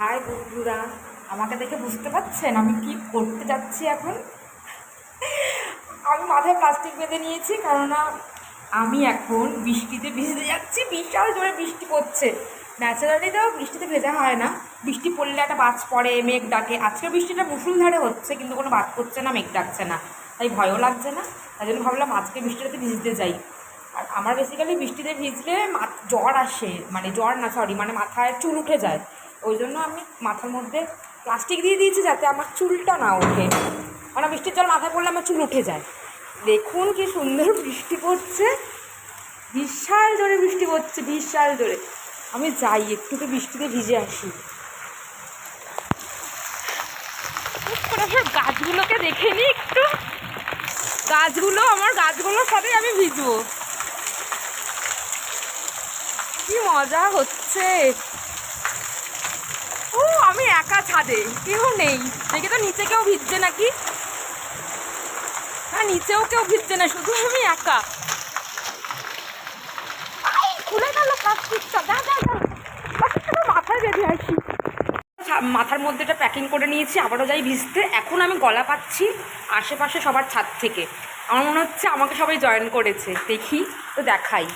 High বন্ধুরা, আমাকে দেখে বুঝতে পারছেন আমি কি করতে যাচ্ছি এখন? আমি মাথায় প্লাস্টিক বেঁধে নিয়েছি, কেননা আমি এখন বৃষ্টিতে ভিজতে যাচ্ছি, বিশাল জোরে বৃষ্টি পড়ছে। ন্যাচারালি তো বৃষ্টিতে ভেজা হয় না। বৃষ্টি পড়লে একটা বাজ পড়ে, মেঘ ডাকে। আজকে বৃষ্টিটা মুসুলধারে হচ্ছে, কিন্তু কোনো বাজ পড়ছে না, মেঘ ডাকছে না। তাই ভয়ও লাগছে না। তাই জন্য ভাবলাম আজকে বৃষ্টিটাতে ভিজতে যাই। আর আমার বেসিক্যালি বৃষ্টিতে ভিজলে জ্বর আসে। মানে জ্বর না সরি মানে মাথায় চুল উঠে যায়। ওই জন্য আমি মাথার মধ্যে প্লাস্টিক দিয়ে দিয়েছি যাতে আমার চুলটা না ওঠে। মানে বৃষ্টির জল মাথায় পড়লে আমার চুল উঠে যায়। দেখুন কি সুন্দর বৃষ্টি পড়ছে। বিশাল জোরে বৃষ্টি পড়ছে, বিশাল জোরে। আমি যাই একটু তো বৃষ্টিতে ভিজে আসি। গাছগুলোকে দেখে নি একটু। গাছগুলো, আমার গাছগুলোর সাথে আমি ভিজবো। কি মজা হচ্ছে। ও, আমি একা ছাদে, কেউ নেই। দেখে তো নিচে কেউ ভিজছে নাকি? হ্যাঁ নিচেও কেউ ভিজছে না, শুধু আমি একা। খুলে গেল প্লাস্টিকটা মাথায় বেঁধে আসি মাথার মধ্যে এটা প্যাকিং করে নিয়েছি, আবারও যাই ভিজতে। এখন আমি গলা পাচ্ছি আশেপাশে সবার ছাদ থেকে। আমার মনে হচ্ছে আমাকে সবাই জয়েন করেছে। দেখি, তো দেখাই।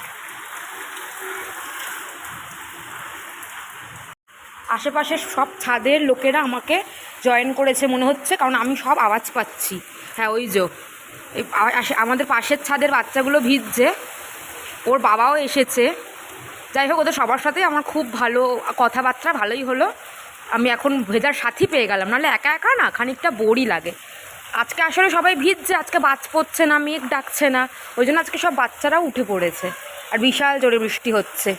আশেপাশের সব ছাদের লোকেরা আমাকে জয়েন করেছে মনে হচ্ছে, কারণ আমি সব আওয়াজ পাচ্ছি। হ্যাঁ ওই যে আমাদের পাশের ছাদের বাচ্চাগুলো ভিজছে, ওর বাবাও এসেছে। যাই হোক, ওদের সবার সাথেই আমার খুব ভালো কথাবার্তা, ভালোই হলো। আমি এখন ভেজার সাথী পেয়ে গেলাম, নাহলে একা একা না, খানিকটা বোরই লাগে। আজকে আসলে সবাই ভিজছে, আজকে বাজ পড়ছে না, মেঘ ডাকছে না, ওই জন্য আজকে সব বাচ্চারাও উঠে পড়েছে। আর বিশাল জোরে বৃষ্টি হচ্ছে।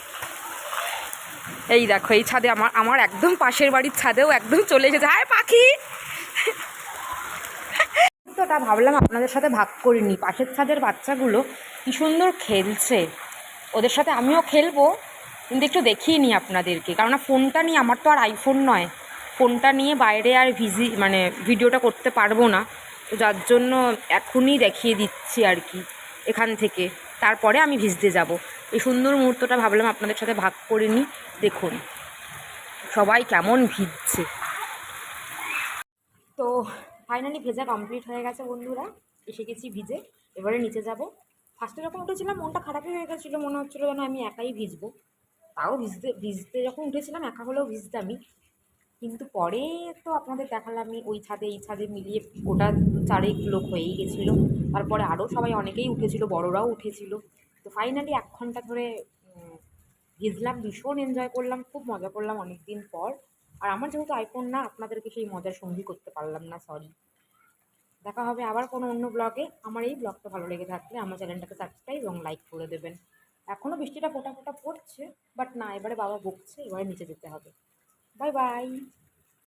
এই দেখো, এই ছাদে আমার আমার একদম পাশের বাড়ির ছাদেও একদম চলে এসেছে। হায় পাখি! তো ওটা ভাবলাম আপনাদের সাথে ভাগ করিনি পাশের ছাদের বাচ্চাগুলো কি সুন্দর খেলছে। ওদের সাথে আমিও খেলব, কিন্তু একটু দেখিয়ে নিই আপনাদেরকে। কারণ ফোনটা নিয়ে আমার তো আর আইফোন নয়। ফোনটা নিয়ে বাইরে আর ভিজি মানে ভিডিওটা করতে পারব না। তো যার জন্য এখনই দেখিয়ে দিচ্ছি আর কি, এখান থেকে। তারপরে আমি ভিজতে যাব। এই সুন্দর মুহূর্তটা ভাবলাম আপনাদের সাথে ভাগ করে নিই। দেখুন, সবাই কেমন ভিজছে। তো ফাইনালি ভেজা কমপ্লিট হয়ে গেছে বন্ধুরা, এসে গেছি ভিজে, এবারে নিচে যাব। ফার্স্টে যখন উঠেছিলাম, মনটা খারাপই হয়ে গেছিল, মনে হচ্ছিল যেন আমি একাই ভিজবো। তাও ভিজতে ভিজতে যখন উঠেছিলাম, একা হলেও ভিজতামই কিন্তু পরে তো আপনাদের দেখালামই ওই ছাদে, এই ছাদে মিলিয়ে গোটা চারেক লোক হয়েই গেছিল। তারপরে আরও সবাই অনেকেই উঠেছিল, বড়রাও উঠেছিল। ফাইনালি এক ঘণ্টা ধরে ভিজলাম, ভীষণ এনজয় করলাম, খুব মজা করলাম অনেক দিন পর। আর আমার যেহেতু আইফোন না, আপনাদেরকে সেই মজার সঙ্গী করতে পারলাম না সরি দেখা হবে আবার কোনো অন্য ব্লগে আমার এই ব্লগটা ভালো লেগে থাকলে আমার চ্যানেলটাকে সাবস্ক্রাইব এবং লাইক করে দেবেন। এখনও বৃষ্টিটা ফোটা ফোটা পড়ছে বাট না, এবারে বাবা বকছে, এবারে নিচে যেতে হবে। Bye bye